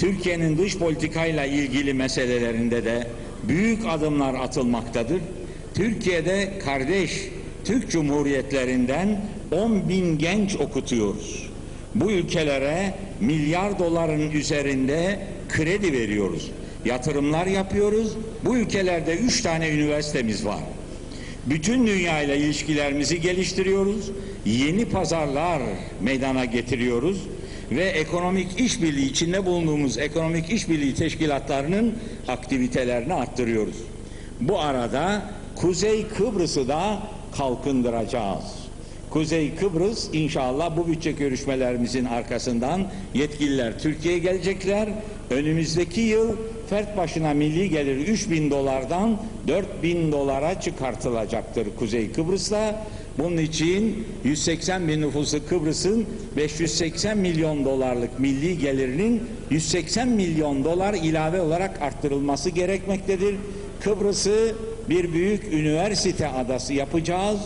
Türkiye'nin dış politikayla ilgili meselelerinde de büyük adımlar atılmaktadır. Türkiye'de kardeş Türk Cumhuriyetlerinden 10 bin genç okutuyoruz. Bu ülkelere milyar doların üzerinde kredi veriyoruz. Yatırımlar yapıyoruz. Bu ülkelerde üç tane üniversitemiz var. Bütün dünyayla ilişkilerimizi geliştiriyoruz. Yeni pazarlar meydana getiriyoruz ve ekonomik işbirliği içinde bulunduğumuz ekonomik işbirliği teşkilatlarının aktivitelerini arttırıyoruz. Bu arada Kuzey Kıbrıs'ı da kalkındıracağız. Kuzey Kıbrıs inşallah bu bütçe görüşmelerimizin arkasından yetkililer Türkiye'ye gelecekler. Önümüzdeki yıl fert başına milli gelir 3 bin dolardan 4 bin dolara çıkartılacaktır Kuzey Kıbrıs'ta. Bunun için 180 bin nüfusu Kıbrıs'ın 580 milyon dolarlık milli gelirinin 180 milyon dolar ilave olarak arttırılması gerekmektedir. Kıbrıs'ı bir büyük üniversite adası yapacağız.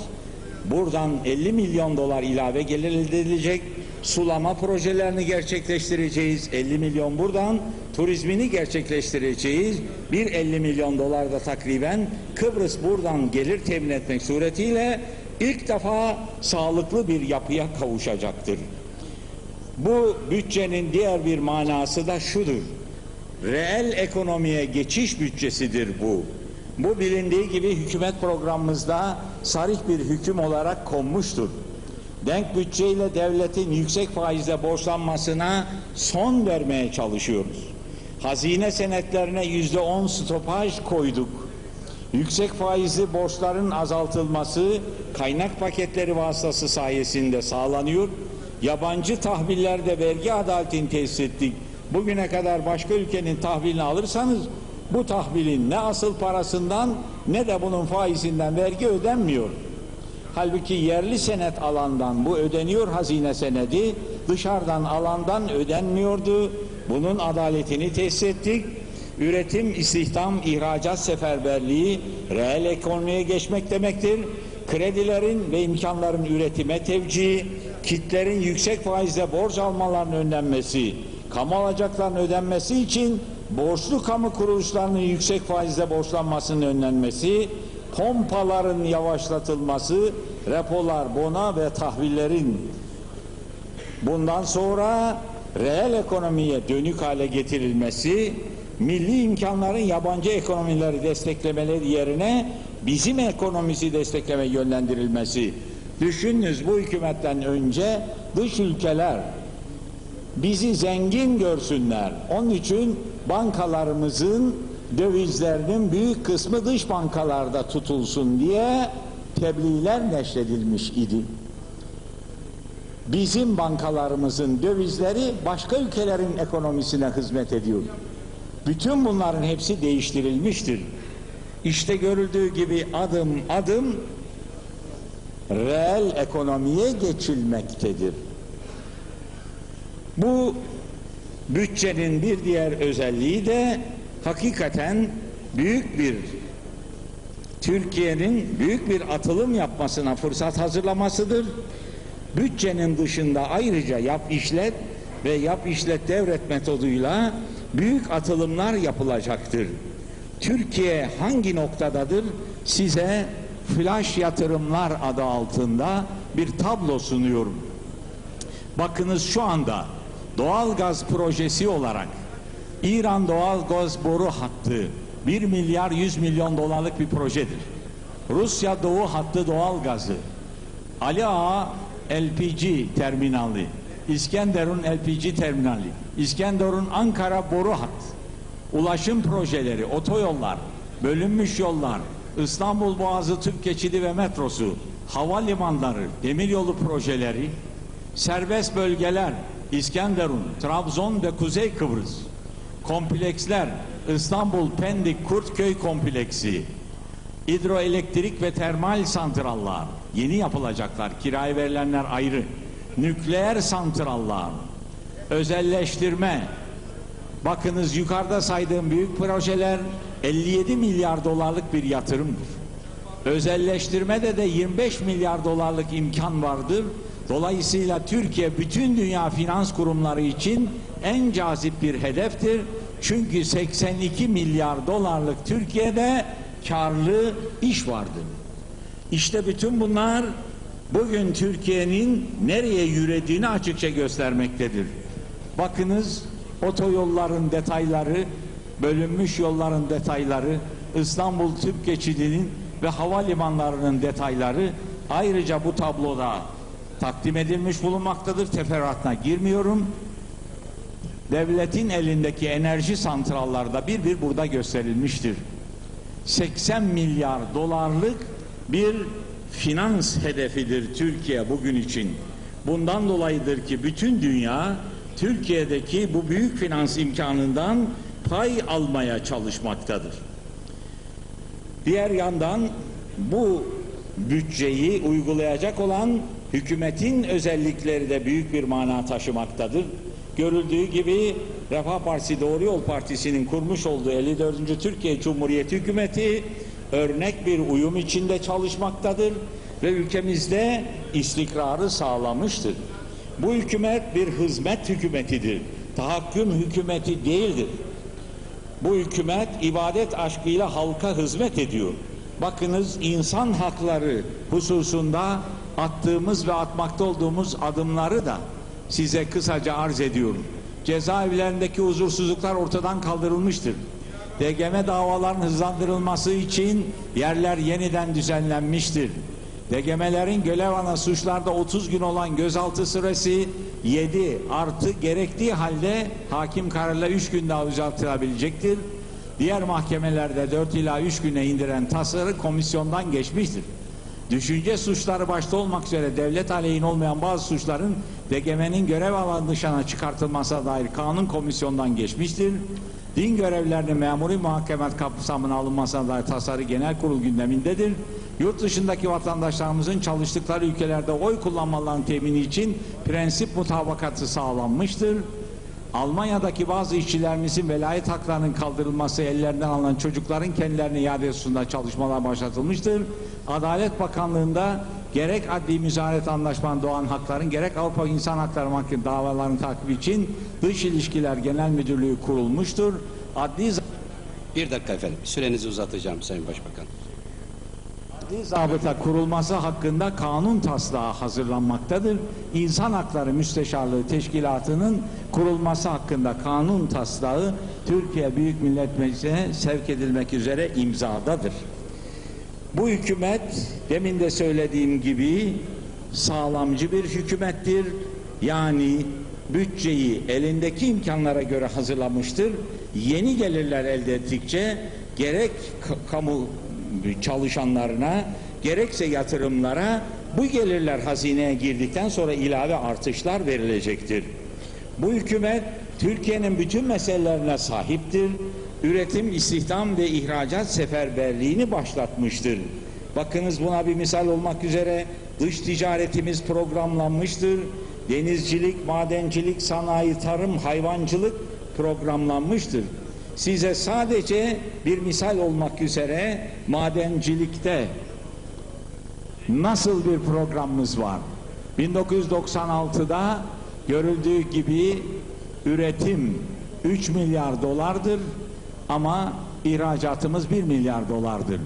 Buradan 50 milyon dolar ilave gelir elde edilecek. Sulama projelerini gerçekleştireceğiz. 50 milyon buradan. Turizmini gerçekleştireceğiz. Bir 50 milyon dolar da takriben Kıbrıs buradan gelir temin etmek suretiyle ilk defa sağlıklı bir yapıya kavuşacaktır. Bu bütçenin diğer bir manası da şudur. Reel ekonomiye geçiş bütçesidir bu. Bu bilindiği gibi hükümet programımızda sarih bir hüküm olarak konmuştur. Denk bütçeyle devletin yüksek faizle borçlanmasına son vermeye çalışıyoruz. Hazine senetlerine yüzde on stopaj koyduk. Yüksek faizli borçların azaltılması kaynak paketleri vasıtası sayesinde sağlanıyor. Yabancı tahvillerde vergi adaletini tesis ettik. Bugüne kadar başka ülkenin tahvilini alırsanız bu tahvilin ne asıl parasından ne de bunun faizinden vergi ödenmiyor. Halbuki yerli senet alandan bu ödeniyor hazine senedi, dışarıdan alandan ödenmiyordu. Bunun adaletini tesis ettik. Üretim, istihdam, ihracat seferberliği reel ekonomiye geçmek demektir. Kredilerin ve imkanların üretime tevcihi, kitlerin yüksek faizle borç almalarının önlenmesi, kamu alacaklarının ödenmesi için borçlu kamu kuruluşlarının yüksek faizle borçlanmasının önlenmesi, pompaların yavaşlatılması, repolar, bona ve tahvillerin bundan sonra reel ekonomiye dönük hale getirilmesi, milli imkanların yabancı ekonomileri desteklemeleri yerine bizim ekonomisi destekleme yönlendirilmesi. Düşününüz bu hükümetten önce dış ülkeler bizi zengin görsünler. Onun için bankalarımızın dövizlerinin büyük kısmı dış bankalarda tutulsun diye tebliğler neşredilmiş idi. Bizim bankalarımızın dövizleri başka ülkelerin ekonomisine hizmet ediyor. Bütün bunların hepsi değiştirilmiştir. İşte görüldüğü gibi adım adım reel ekonomiye geçilmektedir. Bu bütçenin bir diğer özelliği de hakikaten büyük bir Türkiye'nin büyük bir atılım yapmasına fırsat hazırlamasıdır. Bütçenin dışında ayrıca yap işlet ve yap işlet devret metoduyla büyük atılımlar yapılacaktır. Türkiye hangi noktadadır? Size flash yatırımlar adı altında bir tablo sunuyorum. Bakınız şu anda doğal gaz projesi olarak İran doğal gaz boru hattı 1 milyar 100 milyon dolarlık bir projedir. Rusya doğu hattı doğal gazı. Ali Ağa LPG terminali. İskenderun LPG terminali. İskenderun Ankara boru hattı. Ulaşım projeleri, otoyollar, bölünmüş yollar, İstanbul Boğazı Tüp Geçidi ve metrosu, havalimanları, demiryolu projeleri, serbest bölgeler, İskenderun, Trabzon ve Kuzey Kıbrıs, kompleksler, İstanbul Pendik Kurtköy kompleksi, hidroelektrik ve termal santrallar, yeni yapılacaklar, kiraya verilenler ayrı, nükleer santrallar, özelleştirme, bakınız yukarıda saydığım büyük projeler 57 milyar dolarlık bir yatırımdır. Özelleştirmede de 25 milyar dolarlık imkan vardır. Dolayısıyla Türkiye bütün dünya finans kurumları için en cazip bir hedeftir. Çünkü 82 milyar dolarlık Türkiye'de karlı iş vardır. İşte bütün bunlar bugün Türkiye'nin nereye yürüdüğünü açıkça göstermektedir. Bakınız otoyolların detayları, bölünmüş yolların detayları, İstanbul Tüp Geçidi'nin ve havalimanlarının detayları ayrıca bu tabloda takdim edilmiş bulunmaktadır. Teferruatına girmiyorum. Devletin elindeki enerji santralları da bir bir burada gösterilmiştir. 80 milyar dolarlık bir finans hedefidir Türkiye bugün için. Bundan dolayıdır ki bütün dünya Türkiye'deki bu büyük finans imkanından pay almaya çalışmaktadır. Diğer yandan bu bütçeyi uygulayacak olan hükümetin özellikleri de büyük bir mana taşımaktadır. Görüldüğü gibi Refah Partisi Doğru Yol Partisi'nin kurmuş olduğu 54. Türkiye Cumhuriyeti Hükümeti örnek bir uyum içinde çalışmaktadır ve ülkemizde istikrarı sağlamıştır. Bu hükümet bir hizmet hükümetidir. Tahakküm hükümeti değildir. Bu hükümet ibadet aşkıyla halka hizmet ediyor. Bakınız insan hakları hususunda attığımız ve atmakta olduğumuz adımları da size kısaca arz ediyorum. Cezaevlerindeki huzursuzluklar ortadan kaldırılmıştır. DGM davaların hızlandırılması için yerler yeniden düzenlenmiştir. DGM'lerin görev ana suçlarda 30 gün olan gözaltı süresi 7 artı gerektiği halde hakim kararıyla 3 gün daha uzatılabilecektir. Diğer mahkemelerde 4 ila 3 güne indiren tasarı komisyondan geçmiştir. Düşünce suçları başta olmak üzere devlet aleyhine olmayan bazı suçların DGM'nin görev alanı dışına çıkartılmasına dair kanun komisyondan geçmiştir. Din görevlerinin memuri muhakemet kapsamına alınmasına dair tasarı genel kurul gündemindedir. Yurt dışındaki vatandaşlarımızın çalıştıkları ülkelerde oy kullanmalarının temini için prensip mutabakatı sağlanmıştır. Almanya'daki bazı işçilerimizin velayet haklarının kaldırılması ellerinden alınan çocukların kendilerine iade hususunda çalışmalar başlatılmıştır. Adalet Bakanlığı'nda gerek adli müzaret anlaşmanın doğan hakların gerek Avrupa İnsan Hakları Mahkemesi davalarının takibi için Dış İlişkiler Genel Müdürlüğü kurulmuştur. Adli Bir dakika efendim. Sürenizi uzatacağım Sayın Başbakan. Adli zabıta kurulması hakkında kanun taslağı hazırlanmaktadır. İnsan Hakları Müsteşarlığı Teşkilatı'nın kurulması hakkında kanun taslağı Türkiye Büyük Millet Meclisi'ne sevk edilmek üzere imzadadır. Bu hükümet demin de söylediğim gibi sağlamcı bir hükümettir. Yani bütçeyi elindeki imkanlara göre hazırlamıştır. Yeni gelirler elde ettikçe gerek ka- kamu çalışanlarına gerekse yatırımlara bu gelirler hazineye girdikten sonra ilave artışlar verilecektir. Bu hükümet Türkiye'nin bütün meselelerine sahiptir. Üretim, istihdam ve ihracat seferberliğini başlatmıştır. Bakınız buna bir misal olmak üzere dış ticaretimiz programlanmıştır. Denizcilik, madencilik, sanayi, tarım, hayvancılık programlanmıştır. Size sadece bir misal olmak üzere madencilikte nasıl bir programımız var? 1996'da görüldüğü gibi üretim 3 milyar dolardır ama ihracatımız 1 milyar dolardır.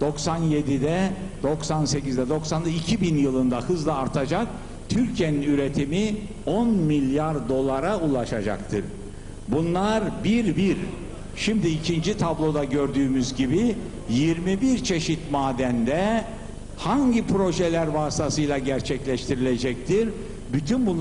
97'de, 98'de, 90'da 2000 yılında hızla artacak. Türkiye'nin üretimi 10 milyar dolara ulaşacaktır. Bunlar bir bir. Şimdi ikinci tabloda gördüğümüz gibi 21 çeşit madende hangi projeler vasıtasıyla gerçekleştirilecektir? Bütün bunlar